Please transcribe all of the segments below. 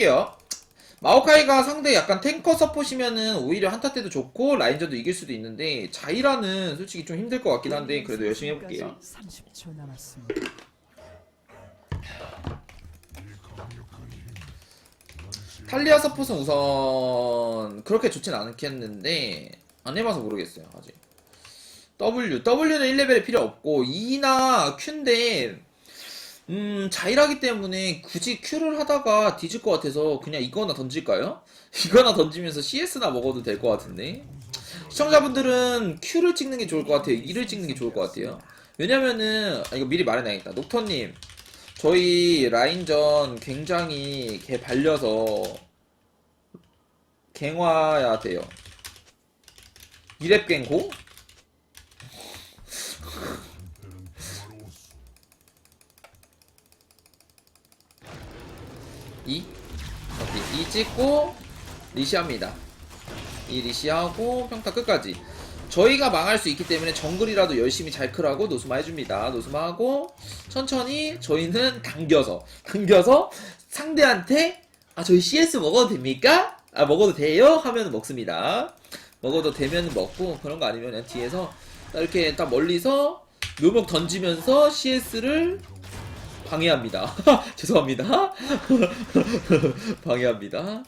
할게요. 마오카이가 상대 약간 탱커 서포시면은 오히려 한타 때도 좋고 라인전도 이길 수도 있는데 자이라는 솔직히 좀 힘들 것 같긴 한데 그래도 열심히 해볼게요. 30초 남았습니다. 탈리아 서폿은 우선 그렇게 좋진 않겠는데 안 해봐서 모르겠어요 아직. W W는 1레벨에 필요 없고 E나 Q인데 음 자이라기 때문에 굳이 Q를 하다가 뒤질 것 같아서 그냥 이거나 던질까요? 이거나 던지면서 CS나 먹어도 될 것 같은데 시청자분들은 Q를 찍는 게 좋을 것 같아요 E를 찍는 게 좋을 것 같아요 왜냐면은 아, 이거 미리 말해놔야겠다 녹터님 저희 라인전 굉장히 개 발려서 갱화야 돼요. 이랩 갱고? 이 오케이 이 찍고 리시합니다. 이 리시하고 평타 끝까지. 저희가 망할 수 있기 때문에 정글이라도 열심히 잘 크라고 노스마 해줍니다. 노스마하고 천천히 저희는 당겨서 당겨서 상대한테 아 저희 CS 먹어도 됩니까? 아 먹어도 돼요? 하면 먹습니다. 먹어도 되면 먹고 그런 거 아니면 뒤에서 딱 이렇게 딱 멀리서 묘목 던지면서 CS를 방해합니다. 죄송합니다. 방해합니다.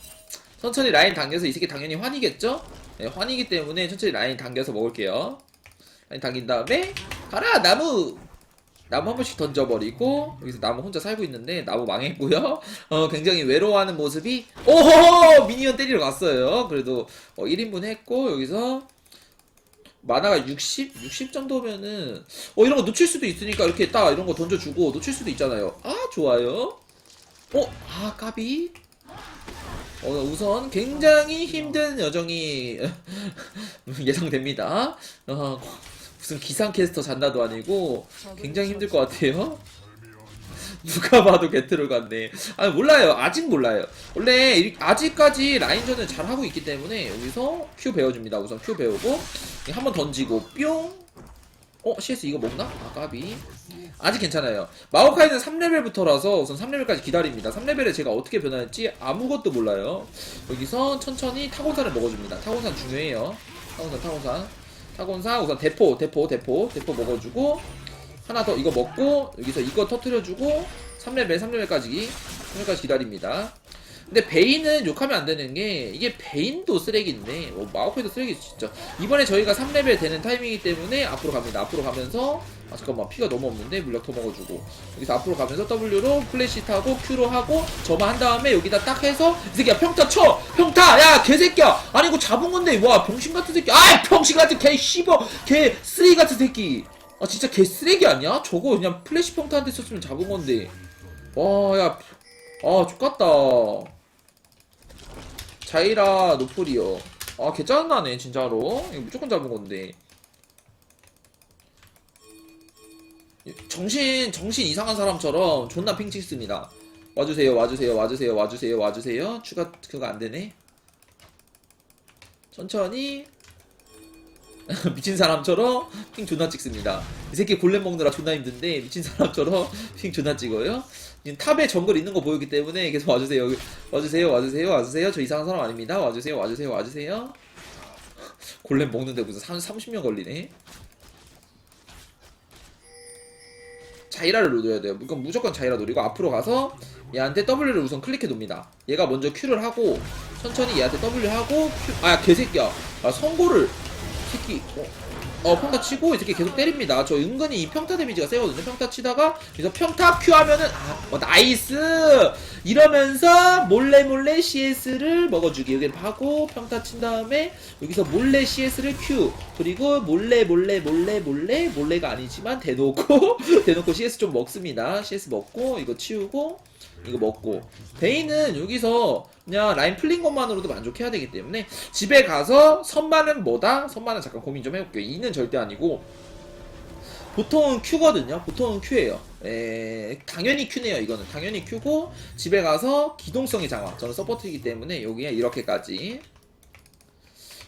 천천히 라인 당겨서 이 새끼 당연히 환이겠죠? 네, 환이기 때문에 천천히 라인 당겨서 먹을게요. 라인 당긴 다음에 가라 나무 나무 한 번씩 던져버리고 여기서 나무 혼자 살고 있는데 나무 망했고요. 어 굉장히 외로워하는 모습이 오호 미니언 때리러 갔어요. 그래도 어, 1인분 했고 여기서 만화가 60 60 정도면은 어 이런 거 놓칠 수도 있으니까 이렇게 딱 이런 거 던져주고 놓칠 수도 있잖아요. 아 좋아요. 어 아 까비 어, 우선 굉장히 힘든 여정이 예상됩니다. 어, 무슨 기상캐스터 잔나도 아니고 굉장히 힘들 것 같아요. 누가 봐도 게트를 갔네. 아 몰라요. 아직 몰라요. 원래 이- 아직까지 라인전을 잘 하고 있기 때문에 여기서 Q 배워줍니다. 우선 Q 배우고 한 번 던지고 뿅. 어 CS 이거 먹나? 아 까비. 아직 괜찮아요. 마오카이는 3레벨부터라서 우선 3레벨까지 기다립니다. 3레벨에 제가 어떻게 변할지 아무것도 몰라요. 여기서 천천히 타곤산을 먹어줍니다. 타곤산 중요해요. 타곤산, 타곤산. 타곤산 우선 대포, 대포, 대포, 대포 먹어주고 하나 더 이거 먹고 여기서 이거 터트려주고 3레벨, 3레벨까지 3레벨까지 기다립니다. 근데 베인은 욕하면 안 되는 게 이게 베인도 쓰레기인데 어, 마오카이도 쓰레기 진짜 이번에 저희가 3레벨 되는 타이밍이기 때문에 앞으로 갑니다. 앞으로 가면서 아 잠깐만. 피가 너무 없는데? 물약 더 먹어주고. 여기서 앞으로 가면서 W로 플래시 타고 Q로 하고 저만 한 다음에 여기다 딱 해서 이 새끼야 평타 쳐! 평타! 야 개새끼야! 아니 이거 잡은 건데. 와 병신 같은 새끼. 아 병신 같은 개 씹어 개 쓰레기 같은 새끼. 아 진짜 개 쓰레기 아니야? 저거 그냥 플래시 평타한테 썼으면 잡은 건데. 와야아 X같다. 자이라 노플이요. 아 개 짜증나네 진짜로. 이거 무조건 잡은 건데 정신 정신 이상한 사람처럼 존나 핑 찍습니다. 와주세요, 와주세요, 와주세요, 와주세요, 와주세요. 추가 그거 안 되네. 천천히 미친 사람처럼 핑 존나 찍습니다. 이 새끼 골렘 먹느라 존나 힘든데 미친 사람처럼 핑 존나 찍어요. 지금 탑에 정글 있는 거 보이기 때문에 계속 와주세요. 와주세요, 와주세요, 와주세요. 저 이상한 사람 아닙니다. 와주세요, 와주세요, 와주세요. 골렘 먹는데 무슨 30, 30년 걸리네. 자이라를 노려야 돼요. 이건 무조건 자이라 노리고 앞으로 가서 얘한테 W를 우선 클릭해 둡니다. 얘가 먼저 Q를 하고 천천히 얘한테 W 하고 Q 아 개새끼야. 아 선고를 새끼 어, 어 평타 치고 이 새끼 계속 때립니다. 저 은근히 이 평타 데미지가 세거든요. 평타 치다가 그래서 평타 Q 하면은 아 어, 나이스 이러면서 몰래 몰래 CS를 먹어주기 여기 하고 평타 친 다음에 여기서 몰래 CS를 Q 그리고 몰래 몰래 몰래 몰래 몰래가 아니지만 대놓고 대놓고 CS 좀 먹습니다. CS 먹고 이거 치우고 이거 먹고 베인은 여기서 그냥 라인 풀린 것만으로도 만족해야 되기 때문에 집에 가서 선반은 뭐다? 선반은 잠깐 고민 좀 해볼게요. 2는 절대 아니고 보통은 Q거든요. 보통은 Q예요. 에, 당연히 Q네요. 이거는 당연히 Q고 집에 가서 기동성의 장화. 저는 서포트이기 때문에 여기에 이렇게까지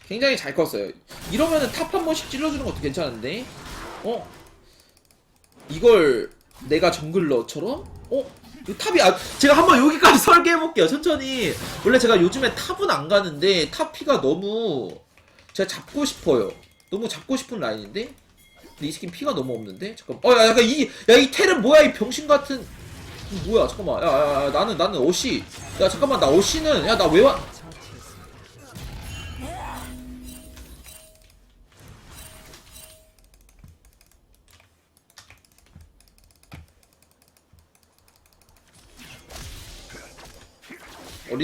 굉장히 잘 컸어요. 이러면은 탑 한 번씩 찔러주는 것도 괜찮은데, 어? 이걸 내가 정글러처럼? 어? 이 탑이 아, 제가 한번 여기까지 설계해 볼게요. 천천히. 원래 제가 요즘에 탑은 안 가는데 탑 피가 너무 제가 잡고 싶어요. 너무 잡고 싶은 라인인데. 근데 이 스킨 피가 너무 없는데. 잠깐. 어, 야, 약간 이, 야, 이 텔은 뭐야? 이 병신 같은. 뭐야? 잠깐만. 야, 야, 야, 나는 나는 어시. 야, 잠깐만. 나 어시는 야, 나 왜 와?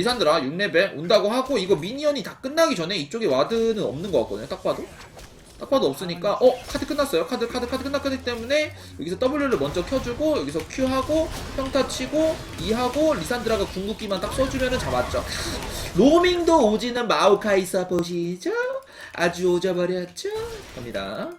리산드라 6레벨 온다고 하고 이거 미니언이 다 끝나기 전에 이쪽에 와드는 없는 것 같거든요. 딱 봐도. 딱 봐도 없으니까 어 카드 끝났어요. 카드 카드 카드 끝났기 때문에 여기서 W를 먼저 켜주고 여기서 Q 하고 평타 치고 E 하고 리산드라가 궁극기만 딱 써주면은 잡았죠. 로밍도 오지는 마오카이 서보시죠. 아주 오져버렸죠. 갑니다.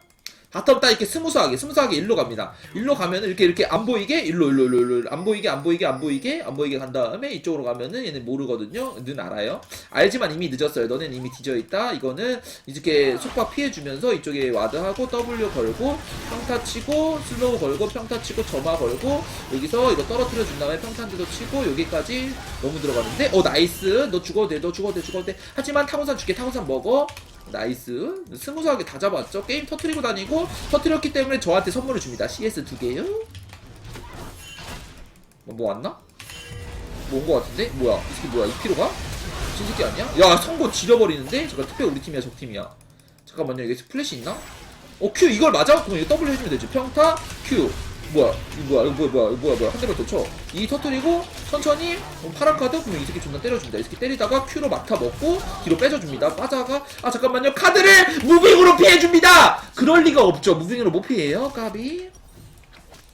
바텀 딱 이렇게 스무스하게 스무스하게 일로 갑니다. 일로 가면은 이렇게 이렇게 안 보이게 일로 일로 일로 일로 안 보이게 안 보이게 안 보이게 안 보이게 간 다음에 이쪽으로 가면은 얘는 모르거든요. 는 알아요. 알지만 이미 늦었어요. 너넨 이미 뒤져 있다. 이거는 이렇게 속박 피해 주면서 이쪽에 와드하고 W 걸고 평타 치고 슬로우 걸고 평타 치고 점화 걸고 여기서 이거 떨어뜨려 준 다음에 평타 한 대도 치고 여기까지 너무 들어가는데 어 나이스 너 죽어도 돼너 죽어도 돼 죽어도 돼 하지만 타고산 줄게 타고산 먹어 나이스 스무스하게 다 잡았죠 게임 터트리고 다니고 터트렸기 때문에 저한테 선물을 줍니다 CS 두 개요 뭐, 뭐 왔나? 뭐 온 거 같은데? 뭐야 이 새끼 뭐야 이 피로가? 진새끼 아니야? 야 선고 지려버리는데? 잠깐 특별 우리 팀이야 적 팀이야 잠깐만요 이게 플래시 있나? 어 Q 이걸 맞아? 그럼 이거 W 해주면 되지 평타 Q 뭐야 이거 뭐야 이거 뭐야 뭐야 이거 뭐야 뭐야. 한 대만 더쳐이 터트리고 천천히 어, 파란 카드? 그러면 이 새끼 존나 때려줍니다. 이 새끼 때리다가 Q로 막타 먹고 뒤로 빼줘줍니다. 빠자가 아 잠깐만요. 카드를 무빙으로 피해줍니다! 그럴 리가 없죠. 무빙으로 못 피해요 까비.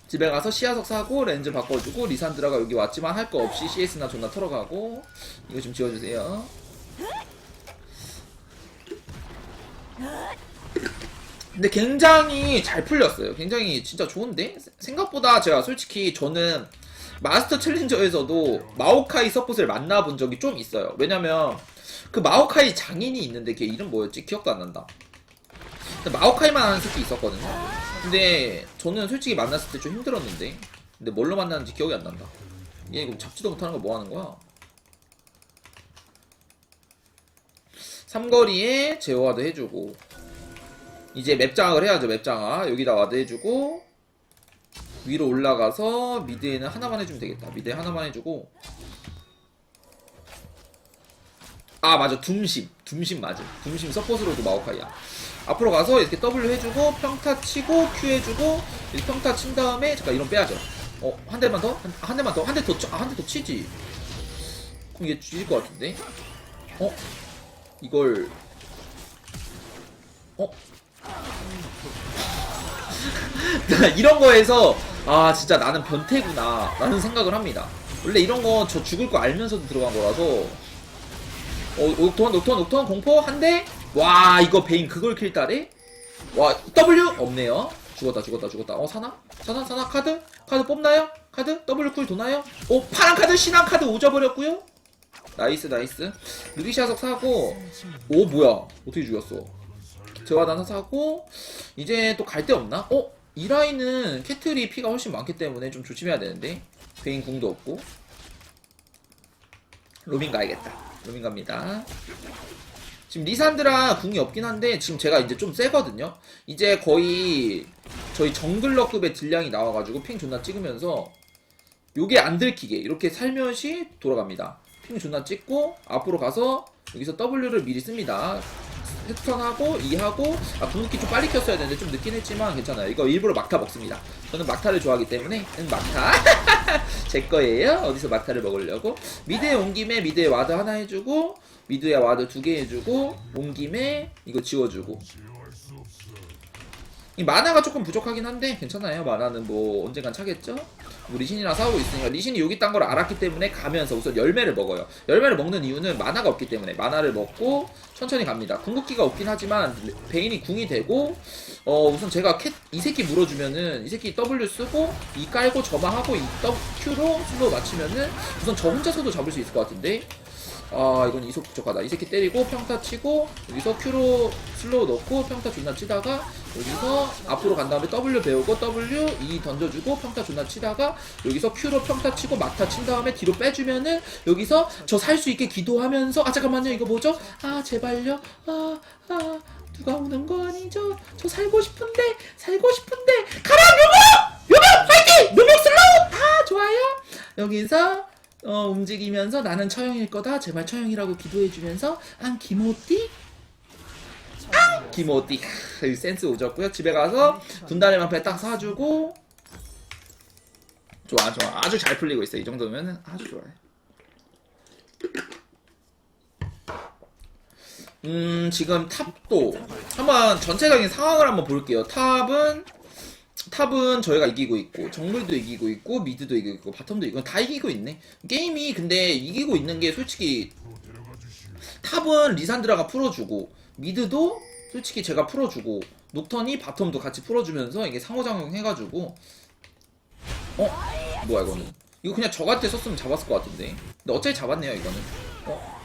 집에 가서 시야석 사고 렌즈 바꿔주고 리산드라가 여기 왔지만 할 거 없이 CS나 존나 털어가고. 이거 좀 지워주세요 근데 굉장히 잘 풀렸어요. 굉장히 진짜 좋은데? 생각보다 제가 솔직히 저는 마스터 챌린저에서도 마오카이 서폿을 만나본 적이 좀 있어요. 왜냐면 그 마오카이 장인이 있는데 걔 이름 뭐였지? 기억도 안 난다. 마오카이만 하는 새끼 있었거든요. 근데 저는 솔직히 만났을 때 좀 힘들었는데 근데 뭘로 만났는지 기억이 안 난다. 얘 이거 잡지도 못하는 거 뭐 하는 거야? 삼거리에 제어와도 해주고 이제 맵장을 해야죠 맵장아 여기다 와드 해주고 위로 올라가서 미드에는 하나만 해주면 되겠다. 미드에 하나만 해주고. 아 맞아. 둠심. 둠심 맞아. 둠심 서폿으로도 마오카이야. 앞으로 가서 이렇게 W 해주고 평타 치고 Q 해주고 이렇게 평타 친 다음에 잠깐 이런 빼야죠. 어 한 대만 더? 한, 한 대만 더? 한 대더 아, 치지. 그럼 얘 죽일 것 같은데? 어? 이걸 어? 이런 거에서 아 진짜 나는 변태구나 라는 생각을 합니다. 원래 이런 거 저 죽을 거 알면서도 들어간 거라서. 어 옥토한 옥토한 옥토한 공포 한대와 이거 베인 그걸 킬따래? 와 W? 없네요. 죽었다 죽었다 죽었다. 어 사나? 사나 사나? 카드? 카드 뽑나요? 카드? W 쿨 도나요? 오 파란 카드 신한 카드 오져버렸고요. 나이스 나이스. 루디샤석 사고. 오 뭐야? 어떻게 죽였어 나서 사고 이제 또 갈 데 없나? 어? 이 라인은 캐틀이 피가 훨씬 많기 때문에 좀 조심해야 되는데 베인 궁도 없고 로빈 가야겠다. 로빈 갑니다. 지금 리산드라 궁이 없긴 한데 지금 제가 이제 좀 세거든요. 이제 거의 저희 정글러급의 딜량이 나와가지고 핑 존나 찍으면서 요게 안 들키게 이렇게 살며시 돌아갑니다. 핑 존나 찍고 앞으로 가서 여기서 W를 미리 씁니다 패턴하고 E하고 아 궁극기 좀 빨리 켰어야 되는데 좀 늦긴 했지만 괜찮아요. 이거 일부러 막타 먹습니다. 저는 막타를 좋아하기 때문에 음, 막타. 제 거예요. 어디서 막타를 먹으려고. 미드에 온 김에 미드에 와드 하나 해주고 미드에 와드 두 개 해주고 온 김에 이거 지워주고 이 만화가 조금 부족하긴 한데 괜찮아요. 만화는 뭐 언젠간 차겠죠? 뭐 리신이랑 싸우고 있으니까 리신이 여기 딴 걸 알았기 때문에 가면서 우선 열매를 먹어요. 열매를 먹는 이유는 만화가 없기 때문에 만화를 먹고 천천히 갑니다. 궁극기가 없긴 하지만 베인이 궁이 되고 어 우선 제가 캣, 이 새끼 물어주면은 이 새끼 W 쓰고 이 깔고 점화하고 이 W, Q로 슬로우 맞추면은 우선 저 혼자서도 잡을 수 있을 것 같은데 아 이건 이속 부족하다 이 새끼 때리고 평타 치고 여기서 Q로 슬로우 넣고 평타 존나 치다가 여기서 앞으로 간 다음에 W 배우고 W E 던져주고 평타 존나 치다가 여기서 Q로 평타 치고 막타 친 다음에 뒤로 빼주면은 여기서 저 살 수 있게 기도하면서 아 잠깐만요 이거 뭐죠? 아 제발요 아 아, 누가 오는 거 아니죠? 저 살고 싶은데 살고 싶은데 가라 묘목! 묘목 파이팅! 묘목 슬로우! 아 좋아요 여기서 어, 움직이면서 나는 처형일 거다. 제발 처형이라고 기도해주면서 안 기모띠? 안 기모띠. 크, 센스 오졌고요. 집에 가서 분다리 만패 딱 사주고 좋아 좋아 아주 잘 풀리고 있어. 이 정도면은 아주 좋아요. 음 지금 탑도 한번 전체적인 상황을 한번 볼게요. 탑은 탑은 저희가 이기고 있고 정글도 이기고 있고 미드도 이기고 있고 바텀도 이기고 다 이기고 있네 게임이 근데 이기고 있는 게 솔직히 탑은 리산드라가 풀어주고 미드도 솔직히 제가 풀어주고 녹턴이 바텀도 같이 풀어주면서 이게 상호작용 해가지고 어? 뭐야 이거는 이거 그냥 저한테 썼으면 잡았을 것 같은데 근데 어차피 잡았네요 이거는 어?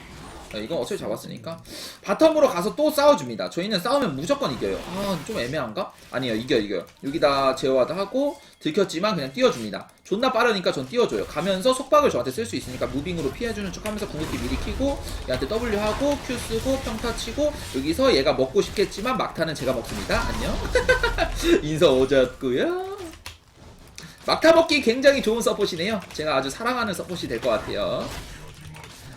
아, 이건 어차피 잡았으니까 바텀으로 가서 또 싸워줍니다. 저희는 싸우면 무조건 이겨요. 아, 좀 애매한가? 아니요, 이겨, 이겨요. 여기다 제어와드 하고, 들켰지만 그냥 띄워줍니다. 존나 빠르니까 전 띄워줘요. 가면서 속박을 저한테 쓸 수 있으니까 무빙으로 피해주는 척 하면서 궁극기 미리 키고, 얘한테 W 하고, Q 쓰고, 평타 치고, 여기서 얘가 먹고 싶겠지만 막타는 제가 먹습니다. 안녕. 인서 오졌고요 막타 먹기 굉장히 좋은 서폿이네요. 제가 아주 사랑하는 서폿이 될 것 같아요.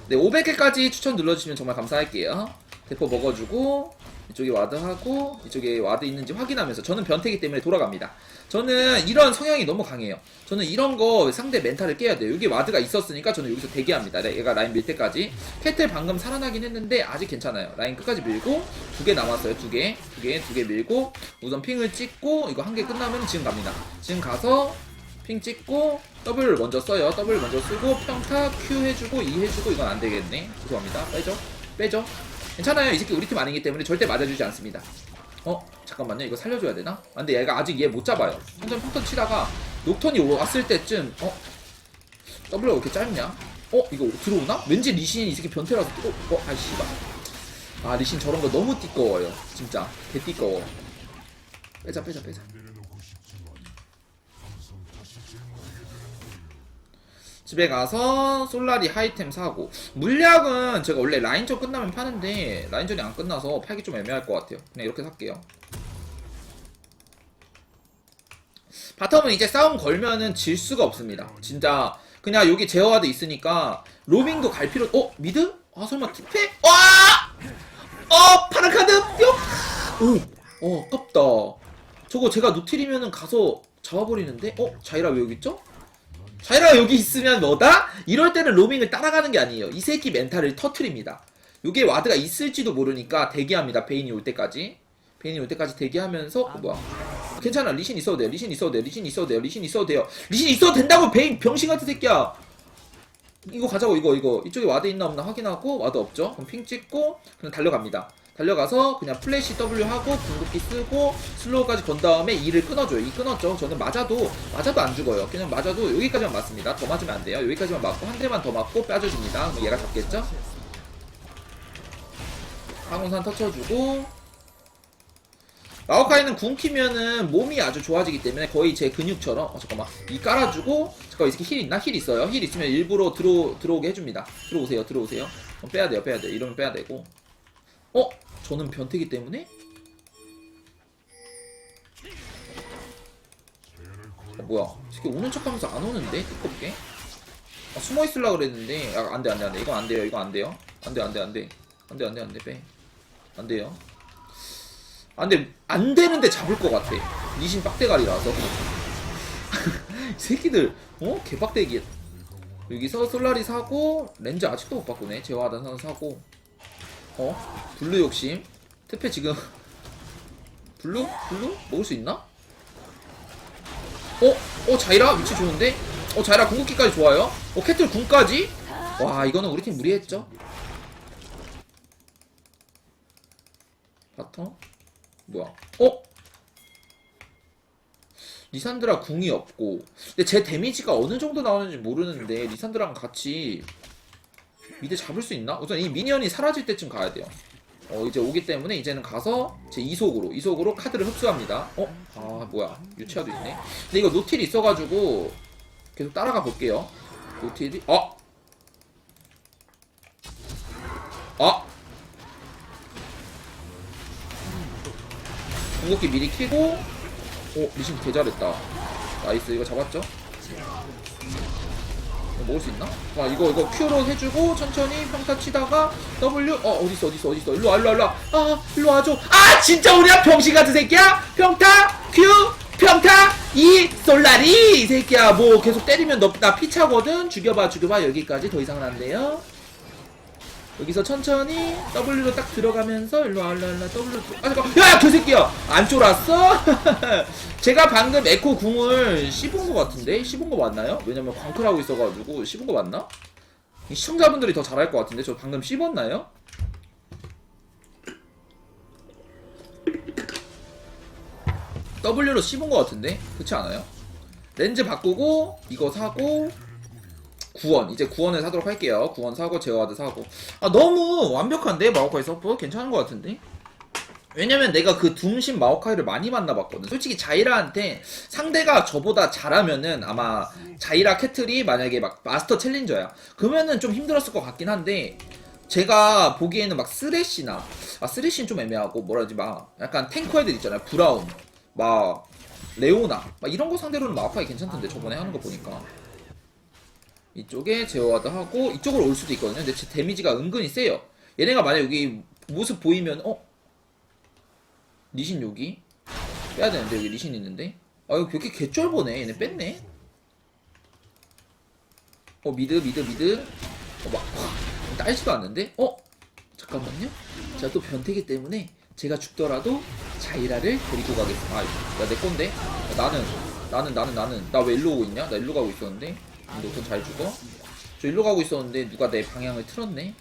네, 500개까지 추천 눌러주시면 정말 감사할게요. 대포 먹어주고 이쪽에 와드하고 이쪽에 와드 있는지 확인하면서 저는 변태기 때문에 돌아갑니다. 저는 이런 성향이 너무 강해요. 저는 이런 거 상대 멘탈을 깨야 돼요. 여기 와드가 있었으니까 저는 여기서 대기합니다. 네, 얘가 라인 밀 때까지. 캐틀 방금 살아나긴 했는데 아직 괜찮아요. 라인 끝까지 밀고 두 개 남았어요. 두 개, 두 개, 두 개 밀고 우선 핑을 찍고 이거 한 개 끝나면 지금 갑니다. 지금 가서 핑 찍고 W를 먼저 써요. W 먼저 쓰고 평타 Q 해주고 E 해주고 이건 안 되겠네. 죄송합니다. 빼죠. 빼죠. 괜찮아요. 이 새끼 우리 팀 아니기 때문에 절대 맞아주지 않습니다. 어? 잠깐만요. 이거 살려줘야 되나? 아, 근데 얘가 아직 얘 못 잡아요. 한점 평턴 치다가 녹턴이 왔을 때쯤 어? W가 왜 이렇게 짧냐? 어? 이거 들어오나? 왠지 리신이 이 새끼 변태라서 또 어? 아이 씨발 아 리신 저런 거 너무 띠꺼워요. 진짜 개 띠꺼워. 빼자 빼자 빼자. 집에 가서 솔라리 하이템 사고 물약은 제가 원래 라인전 끝나면 파는데 라인전이 안 끝나서 팔기 좀 애매할 것 같아요 그냥 이렇게 살게요 바텀은 이제 싸움 걸면은 질 수가 없습니다 진짜 그냥 여기 제어와드 있으니까 로밍도 갈 필요 어? 미드? 아 설마 투패? 와! 어! 파란 카드 뿅! 오! 어 아깝다 저거 제가 노틸이면은 가서 잡아버리는데? 어? 자이라 왜 여기 있죠? 자이라가 여기 있으면 뭐다? 이럴 때는 로밍을 따라가는 게 아니에요. 이 새끼 멘탈을 터트립니다. 요게 와드가 있을지도 모르니까 대기합니다. 베인이 올 때까지. 베인이 올 때까지 대기하면서 어, 뭐야? 괜찮아. 리신 있어도 돼요. 리신 있어도 돼요. 리신 있어도 돼요. 리신 있어도 돼요. 리신 있어도 된다고 베인 병신 같은 새끼야. 이거 가자고 이거 이거 이쪽에 와드 있나 없나 확인하고 와드 없죠? 그럼 핑 찍고 그냥 달려갑니다. 달려가서 그냥 플래시 W 하고 궁극기 쓰고 슬로우까지 건 다음에 E를 끊어줘요. E 끊었죠. 저는 맞아도 맞아도 안 죽어요. 그냥 맞아도 여기까지만 맞습니다. 더 맞으면 안 돼요. 여기까지만 맞고 한 대만 더 맞고 빠져줍니다. 그럼 얘가 잡겠죠? 항공산 터쳐주고 마오카이는 궁 키면은 몸이 아주 좋아지기 때문에 거의 제 근육처럼 어 잠깐만 이 깔아주고 잠깐 이 새끼 힐 있나? 힐 있어요 힐 있으면 일부러 들어, 들어오게 해줍니다 들어오세요 들어오세요 그럼 빼야 돼요 빼야 돼요 이러면 빼야 되고 어? 저는 변태기 때문에? 어, 뭐야? 이 새끼 오는 척하면서 안 오는데? 두껍게? 아, 숨어 있으려 그랬는데. 아, 안돼 안돼 안돼. 이건 안 돼요 이거 안 돼요. 안돼 안돼 안돼. 안돼 안돼 안돼. 빼 안 돼요. 안돼 안 되는데 잡을 것 같아. 니신 빡대가리라서. 이 새끼들 어? 개빡대기. 여기서 솔라리 사고 렌즈 아직도 못 바꾸네. 선 사고 어 블루 욕심 특패 지금 블루 블루 먹을 수 있나 어? 어 자이라 위치 좋은데? 어 자이라 궁극기까지 좋아요? 어 캐틀 궁까지? 와 이거는 우리 팀 무리했죠? 바텀? 뭐야? 어? 리산드라 궁이 없고 근데 제 데미지가 어느 정도 나오는지 모르는데 리산드라랑 같이 미드 잡을 수 있나? 우선 이 미니언이 사라질 때쯤 가야 돼요. 어 이제 오기 때문에 이제는 가서 제 이속으로 이속으로 카드를 흡수합니다. 어? 아 뭐야 유치아도 있네. 근데 이거 노틸이 있어가지고 계속 따라가 볼게요. 노틸이 어? 어? 궁극기 미리 키고 오 리신 개 잘했다. 나이스 이거 잡았죠? 먹을 수 있나? 아 이거 이거 Q로 해주고 천천히 평타 치다가 W 어 어딨어 어딨어 어딨어. 일로 와 일로 와 일로 와아 일로 와줘. 아 진짜 우리야 병신 같은 새끼야? 평타 Q 평타 이 솔라리. 이 새끼야 뭐 계속 때리면 너 나 피차거든. 죽여봐 죽여봐. 여기까지 더 이상은 안 돼요 여기서 천천히 W로 딱 들어가면서 일로 와 W로 아 잠깐 야야 개새끼야 안 쫄았어? 제가 방금 에코 궁을 씹은 거 같은데 씹은 거 맞나요? 왜냐면 광클 하고 있어가지고 씹은 거 맞나? 이 시청자분들이 더 잘할 것 같은데 저 방금 씹었나요? W로 씹은 거 같은데 그렇지 않아요? 렌즈 바꾸고 이거 사고 구원. 이제 구원을 사도록 할게요. 구원 사고 제어하드 사고. 아 너무 완벽한데 마오카이 서프 괜찮은 것 같은데? 왜냐면 내가 그 둠신 마오카이를 많이 만나봤거든. 솔직히 자이라한테 상대가 저보다 잘하면은 아마 자이라 캐틀이 만약에 막 마스터 챌린저야. 그러면은 좀 힘들었을 것 같긴 한데 제가 보기에는 막 쓰레쉬나 아 쓰레쉬는 좀 애매하고 뭐라 하지 막 약간 탱커 애들 있잖아요. 브라운 막 레오나 막 이런 거 상대로는 마오카이 괜찮던데 저번에 하는 거 보니까 이쪽에 제어와드 하고 이쪽으로 올 수도 있거든요. 근데 제 데미지가 은근히 세요. 얘네가 만약 여기 모습 보이면 어? 리신 여기? 빼야 되는데 여기 리신 있는데? 아 이거 그렇게 개쩔보네. 얘네 뺐네. 어 미드 미드 미드. 어 막. 딸지도 않는데? 어? 잠깐만요. 제가 또 변태기 때문에 제가 죽더라도 자이라를 데리고 가겠습니다. 아, 야, 내 건데? 야, 나는, 나는, 나는, 나는. 나 왜 일로 오고 있냐? 나 일로 가고 있었는데? 우선 잘 죽어? 저 일로 가고 있었는데 누가 내 방향을 틀었네?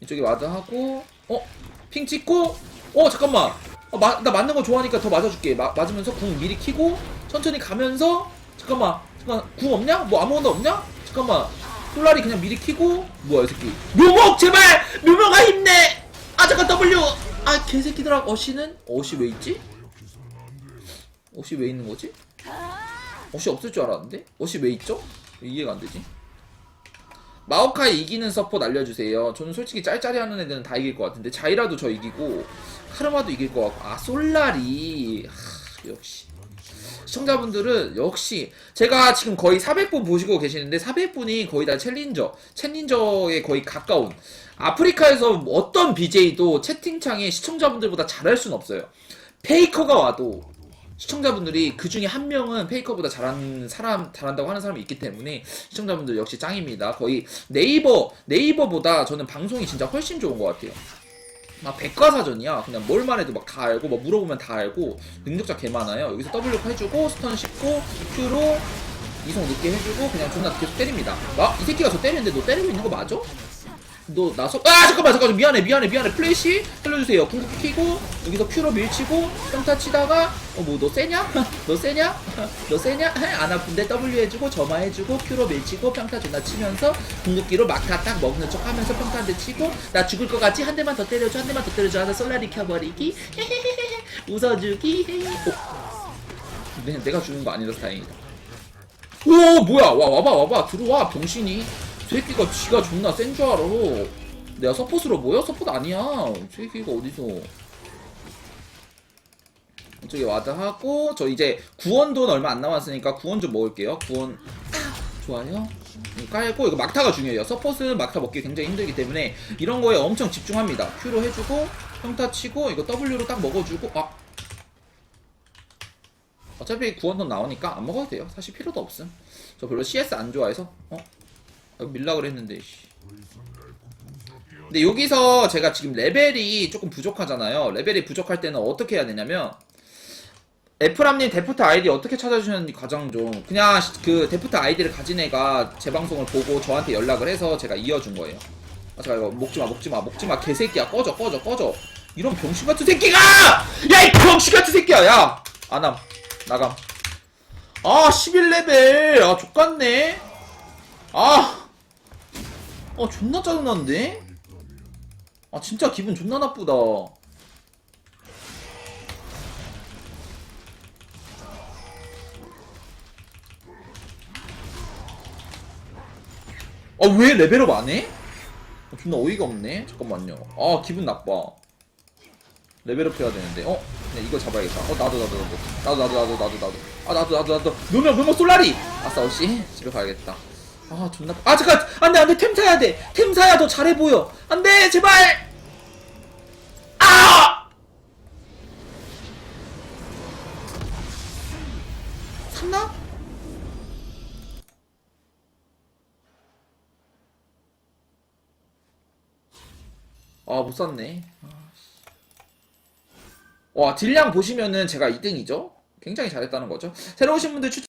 이쪽에 와드 하고, 어? 핑 찍고, 어, 잠깐만. 어, 마, 나 맞는 거 좋아하니까 더 맞아줄게. 마, 맞으면서 궁 미리 키고, 천천히 가면서, 잠깐만. 잠깐, 궁 없냐? 뭐 아무것도 없냐? 잠깐만. 솔라리 그냥 미리 키고, 뭐야, 이 새끼. 묘목, 제발! 묘목아 힘내! 아, 잠깐, W! 아, 개새끼들아, 어시는? 어시 왜 있지? 어시 왜 있는 거지? 어시 없을 줄 알았는데? 어시 왜 있죠? 왜 이해가 안 되지? 마오카이 이기는 서폿 알려주세요. 저는 솔직히 짤짤이 하는 애들은 다 이길 것 같은데 자이라도 저 이기고 카르마도 이길 것 같고 아 솔라리 하, 역시 시청자분들은 역시 제가 지금 거의 400분 보시고 계시는데 400분이 거의 다 챌린저 챌린저에 거의 가까운 아프리카에서 어떤 BJ도 채팅창에 시청자분들보다 잘할 수는 없어요. 페이커가 와도 시청자분들이 그 중에 한 명은 페이커보다 잘하는 사람 잘한다고 하는 사람이 있기 때문에 시청자분들 역시 짱입니다. 거의 네이버 네이버보다 저는 방송이 진짜 훨씬 좋은 것 같아요. 막 백과사전이야. 그냥 뭘만 해도 막 다 알고 뭐 물어보면 다 알고 능력자 개 많아요. 여기서 W 해주고 스턴 씹고 Q로 이송 늦게 해주고 그냥 존나 계속 때립니다. 아, 이 새끼가 저 때리는데 너 때리고 있는 거 맞아? 너 나서 아 잠깐만 잠깐만. 미안해 미안해 미안해. 플래시 살려주세요. 궁극기 키고 여기서 큐로 밀치고 평타 치다가 어 뭐 너 세냐? 너 세냐? 너 세냐? 안 아픈데 W 해주고 점화 해주고 큐로 밀치고 평타 존나 치면서 궁극기로 막타 딱 먹는 척 하면서 평타 한 대 치고 나 죽을 것 같지? 한 대만 더 때려줘 한 대만 더 때려줘 하면서 솔라리 켜버리기. 웃어주기. 어? 내, 내가 죽은 거 아니라서 다행이다. 오 뭐야? 와 와봐 와봐. 들어와 병신이 새끼가 지가 존나 센 줄 알아. 내가 서폿으로 보여? 서폿 아니야. 새끼가 어디서? 이쪽에 와드 하고 저 이제 구원돈 얼마 안 남았으니까 구원 좀 먹을게요. 구원. 좋아요? 음, 깔고 이거 막타가 중요해요. 서폿은 막타 먹기 굉장히 힘들기 때문에 이런 거에 엄청 집중합니다. Q로 해주고 평타 치고 이거 W로 딱 먹어주고 아. 어차피 구원돈 나오니까 안 먹어도 돼요. 사실 필요도 없음. 저 별로 CS 안 좋아해서 어? 아, 밀라 그랬는데 씨. 근데 여기서 제가 지금 레벨이 조금 부족하잖아요. 레벨이 부족할 때는 어떻게 해야 되냐면 에프람님 데프트 아이디 어떻게 찾아주셨는지 가장 좀. 그냥 시- 그 데프트 아이디를 가진 애가 제 방송을 보고 저한테 연락을 해서 제가 이어준 거예요. 아 잠깐 이거 먹지마 먹지마 먹지마 개새끼야. 꺼져 꺼져 꺼져. 이런 병신 같은 새끼가! 야 이 병신 같은 새끼야. 야 안함 나감. 아 11레벨. 아 족같네. 아 어 존나 짜증나는데? 아 진짜 기분 존나 나쁘다. 아 왜 레벨업 안 해? 어, 존나 어이가 없네. 잠깐만요. 아 기분 나빠. 레벨업 해야 되는데. 어? 그냥 이거 잡아야겠다. 어 나도 나도 나도. 나도 나도 나도 나도 나도. 아 나도 나도 나도. 묘명 묘명 솔라리! 아싸 어씨. 집에 가야겠다 아 존나 아 잠깐. 안돼 안돼. 템 사야 돼템 사야 더 잘해 보여. 안돼 제발. 아! 샀나? 아못 샀네. 와 딜량 보시면은 제가 2등이죠? 굉장히 잘했다는 거죠? 새로 오신 분들 추천